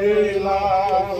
Layla.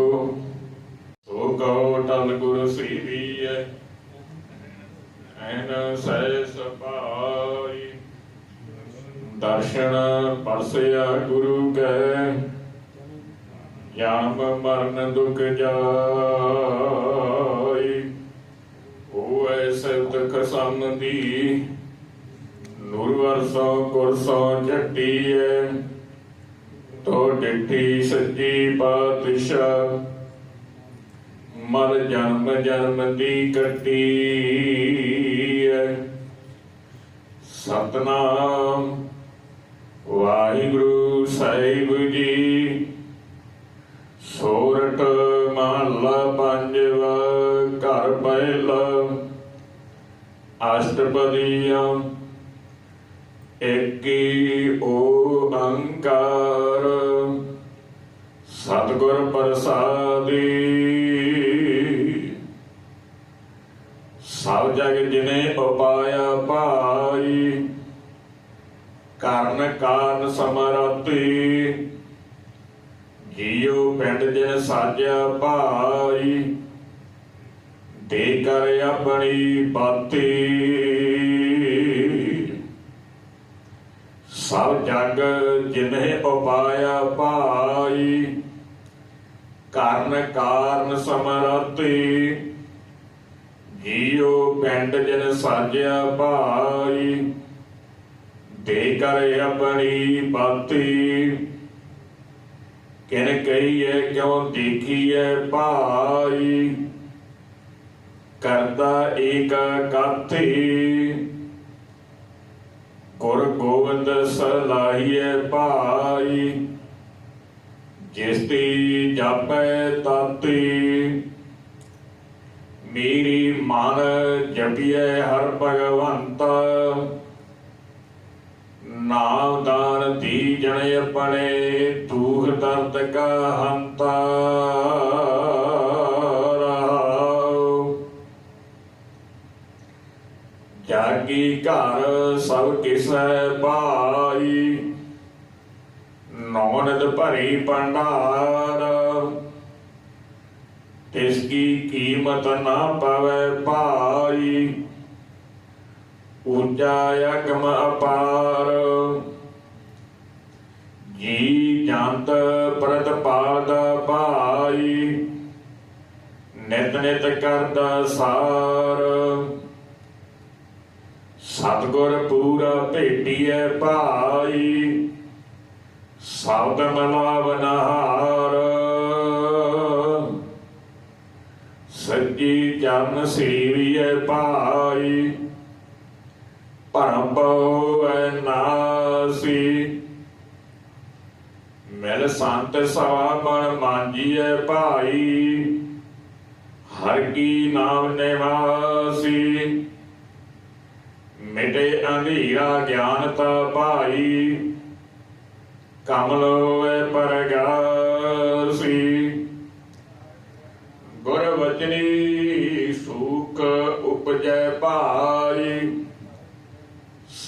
ਦਰਸ਼ਨ ਪਰਸਿਆ ਗੁਰੂ ਕੈ ਜਨਮ ਮਰਨ ਦੁਖ ਜਾਈ। ਹੋਏ ਸਿਫਤ ਖਸਮ ਦੀ ਨੂਰ ਵਰਸੋਂ ਗੁਰਸੋਂ ਝਟੀਐ। ਤੋ ਡਿੱਠੀ ਸੱਜੀ ਪਾਤਸ਼ਾਹ, ਮਰ ਜਨਮ ਜਨਮ ਦੀ ਕੱਟੀ ਐ ਸਤਨਾਮ ਵਾਹਿਗੁਰੂ ਸਾਹਿਬ ਜੀ। ਸੋਰਠ ਮਹੱਲਾ ਪੰਜਵਾ, ਘਰ ਪਹਿਲਾ, ਅਸ਼ਟਪਦੀਆਂ ਏਕੀ ਓੰਕਾਰ ਸਤਿਗੁਰ ਪ੍ਰਸਾਦੀ। ਸਭ ਜਗ ਜਿਨੇ ਉਪਾਇਆ ਭਾਈ ਕਰਨ ਕਾਰਨ ਸਮਰਤੀ ਜੀਉ ਪਿੰਡ ਜਿਨ ਸਾਜਿਆ ਭਾਈ, ਦੇ ਕਰ ਆਪਣੀ ਬਾਤੀ। ਸਭ ਜਗ ਜਿਨੇ ਉਪਾਇਆ ਭਾਈ, ਕਰਨ ਕਾਰਨ ਸਮਰਤੀ ਜੀਉ ਪਿੰਡ ਜਿਨ ਸਾਜਿਆ ਭਾਈ ਦੇ ਕਰ ਆਪਣੀ ਬਾਤੀ ਕਿਨ ਕਹੀਏ ਕਿਉਂ ਦੇਖੀਏ ਭਾਈ? ਕਰਦਾ ਏਕ ਕਾਥੀ ਗੁਰ ਗੋਬਿੰਦ ਸਲਾਹੀਏ ਭਾਈ। ਜਿਸ ਦੀ ਜਾਪੈ ਤਾਤੀ। ਮੇਰੀ ਮਨ ਜਪੀਏ ਹਰ ਭਗਵੰਤ। ਨਾਮ ਦਾਨ ਦੀ ਜਣ ਆਪਣੇ ਦੁਖ ਦਰਦ ਕਾ ਹੰਤਾ ਰਹਾਉ। ਜਾਗੀ ਘਰ ਸਭ ਕਿਸੈ ਭਾਈ ਅਵਨਦ ਭਰੀ ਪੰਡਾਰ ਤਿਸ ਕੀ ਕੀਮਤ ਨਾ ਪਵੈ ਭਾਈ ਉੱਚਾ ਅਗਮ ਅਪਾਰ। ਜੀ ਜੰਤ ਪ੍ਰਤਪਾਲ ਦਾ ਭਾਈ, ਨਿਤ ਨਿਤ ਕਰਦਾ ਸਾਰ। ਸਤਗੁਰ ਪੂਰਾ ਭੇਟੀਐ ਭਾਈ, ਸਬਦ ਮਲਾਵਨਹਾਰ ਸੱਜੀ ਚਰਨ ਸ੍ਰੀ ਸੇਵੀਐ ਭਾਈ ਭਰਮ ਪਉਐ ਨਾਸੀ ਮਿਲ ਸੰਤ ਸਵਾ ਬਣ ਮਾਂਜੀਐ ਭਾਈ। ਹਰ ਕੀ ਨਾਮ ਨਿਵਾਸੀ। ਮਿਟੇ ਅੰਧੀਰਾ ਗਿਆਨ ਤਾ ਭਾਈ। ਕਮਲ ਹੋਏ ਪਰਗਾਸੀ।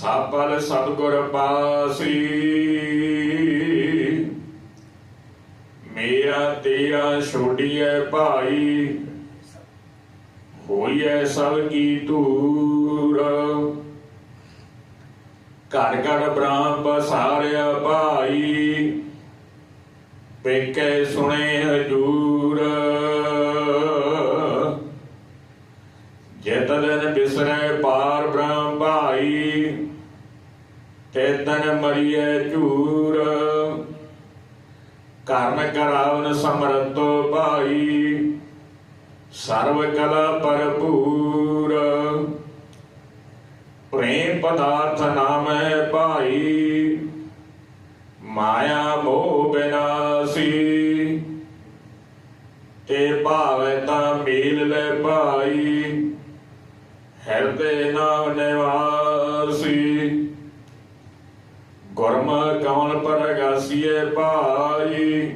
ਸਾਪਲ ਸਤਗੁਰ ਪਾਸੀ। ਮੇਰਾ ਤੇਰਾ ਛੋਡੀਐ ਭਾਈ, ਹੋਈਐ ਸਭ ਕੀ ਤੂਰ ਘਰ ਘਰ ਬ੍ਰਹਮ ਬਸਾਰਿਆ ਭਾਈ, ਪੇਕੇ ਸੁਣੇ ਹਜੂਰ। ਤੇ ਤਨ ਮਰੀਏ ਝੂਰ। ਕਰਨ ਕਰਾਵਨ ਸਮਰਤੋ ਭਾਈ, ਸਰਵ ਕਲਾ ਭਰਪੂਰ। ਪ੍ਰੇਮ ਪਦਾਰਥ ਨਾਮੈ ਭਾਈ, ਮਾਇਆ ਮੋਹ ਬਿਨਾਸੀ। ਤੇ ਭਾਵੇ ਤਾਂ ਮੇਲ ਲੈ ਭਾਈ, ਹਿਰਦੇ ਨਾਮ ਨਿਵਾਸੀ। ਗੁਰਮ ਕੌਣ ਪਰਗਾਸੀਏ ਭਾਈ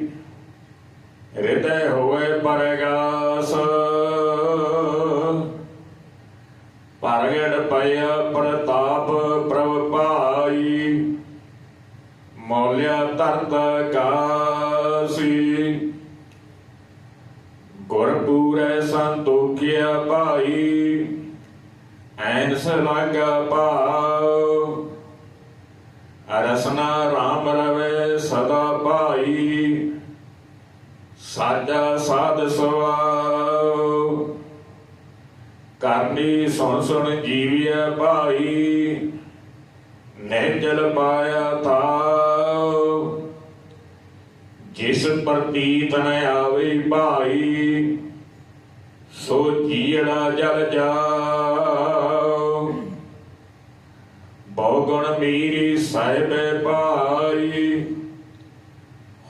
ਹਿਰਦੇ ਹੋਏ ਪਰਗਾਸ। ਪਰਗੜ ਪਿਆ ਪ੍ਰਤਾਪ ਪ੍ਰਭ ਭਾਈ, ਮੌਲਿਆ ਤਰਤ ਕਾਸੀ। ਗੁਰ ਪੂਰੇ ਸੰਤੋਖਿਆ ਭਾਈ, ਐਨਸ ਲਾਗਾ ਪਾਉ ਰਸਨਾ ਰਾਮ ਰਵੇ ਸਦਾ ਭਾਈ। ਸਾਜਾ ਸਾਧ ਸਵਾਉ। ਕਰਨੀ ਸੁਣ ਸੁਣ ਜੀਵਿਆ ਭਾਈ। ਨਹਿਜਲ ਪਾਇਆ ਥਾਉ। ਜਿਸ ਪ੍ਰਤੀਤ ਨ ਆਵੇ ਭਾਈ, ਸੋ ਜੀੜਾ ਜਲ ਜਾ ਬਹੁ ਗੁਣ ਮੀਰੀ ਸਾਹਿਬੇ ਭਾਈ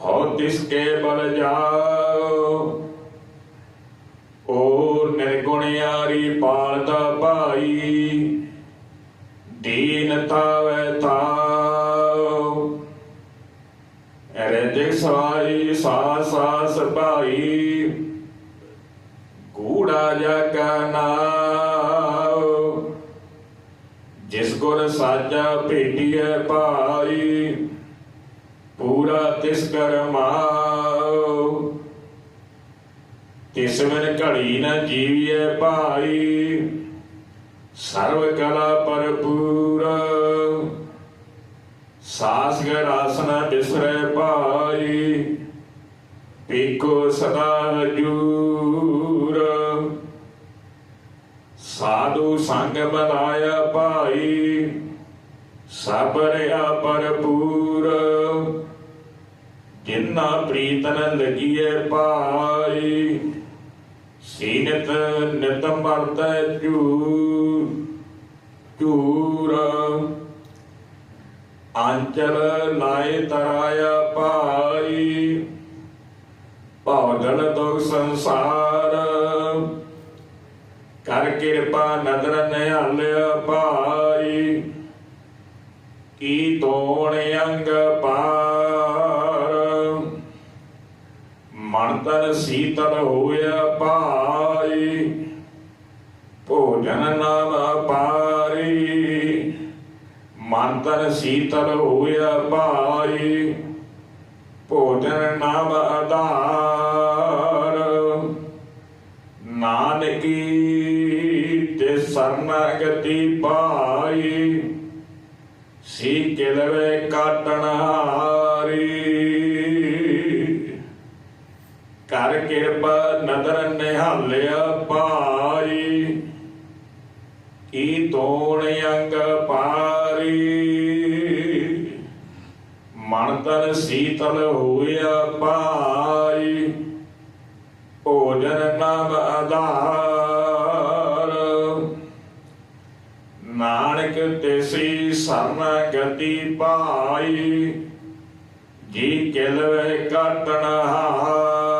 ਹੋ ਤਿਸ ਕੇ ਬਲ ਜਾਉ ਓ ਨਿਰਗੁਣਿਆਰੀ ਪਾਲਦਾ ਭਾਈ। ਦੀਨ ਤਾਵੇ ਤਾਉ ਅਰੇ ਸਵਾਈ ਸਾਸ ਸਾਸ ਭਾਈ ਗੂੜਾ ਜਗਾ ਨਾਉ ਗੁਰ ਸਾਜਾ ਭੇਟੀਐ ਭਾਈ, ਪੂਰਾ ਤਿਸ ਕਰਮਾਉ। ਤਿਸ ਮਨ ਘੜੀ ਨ ਜੀਵੀਐ ਭਾਈ, ਸਰਵ ਕਲਾ ਪਰਪੂਰ ਸਾਸ ਗਰਾਸਨਾ ਬਿਸਰੇ ਭਾਈ, ਪੀਕੋ ਸਦਾ ਹਜੂਰ। ਸਾਧੂ ਸੰਗ ਬਲਾਇਆ ਭਾਈ, ਸਬਰਿਆ ਪਰਪੂਰ ਜਿਨਾ ਪ੍ਰੀਤਨ ਲਗੀਏ ਭਾਈ, ਸੀਨਤ ਨਿਤਮ ਵਰਤੈ ਚੂ ਚੂਰ ਆਂਚਲ ਲਾਏ ਤਰਾਇਆ ਭਾਈ ਭਵਗਲ ਦੁਖ ਸੰਸਾਰ। ਕਰ ਕਿਰਪਾ ਨਦਰ ਨਿਹਾਲ ਭਾਈ, ਕੀ ਤੋਣ ਅੰਗ ਪਾਰ ਮਨ ਤਨ ਸੀਤਲ ਹੋਇਆ ਭਾਈ, ਭੋਜਨ ਨਾਮ ਪਾਰੀ ਮਨ ਤਨ ਸੀਤਲ ਹੋਇਆ ਭਾਈ, ਭੋਜਨ ਨਾਮ ਆਧਾਰ ਨਾਨਕੀ ਸਰਨਾਗਤੀ ਪਾਈ, ਸੀ ਕਿਲਵੇ ਕਾਟਣ ਹਾਰੀ। ਕਰ ਕਿਰਪਾ ਨਦਰ ਨਿਹਾਲਿਆ ਪਾਈ, ਕੀ ਤੋਣ ਅੰਗ ਪਾਰੀ। ਮਨ ਤਨ ਸੀਤਲ ਹੋਇਆ ਪਾਈ, ਭੋਜਨ ਨਾਮ ਆਧਾਰ। ਨਾਨਕ ਤਿਸੀ ਸਰਨ ਗਤੀ ਪਾਈ ਜੀ ਕਿਲ ਕਾਟਣ ਹਾਰੀ।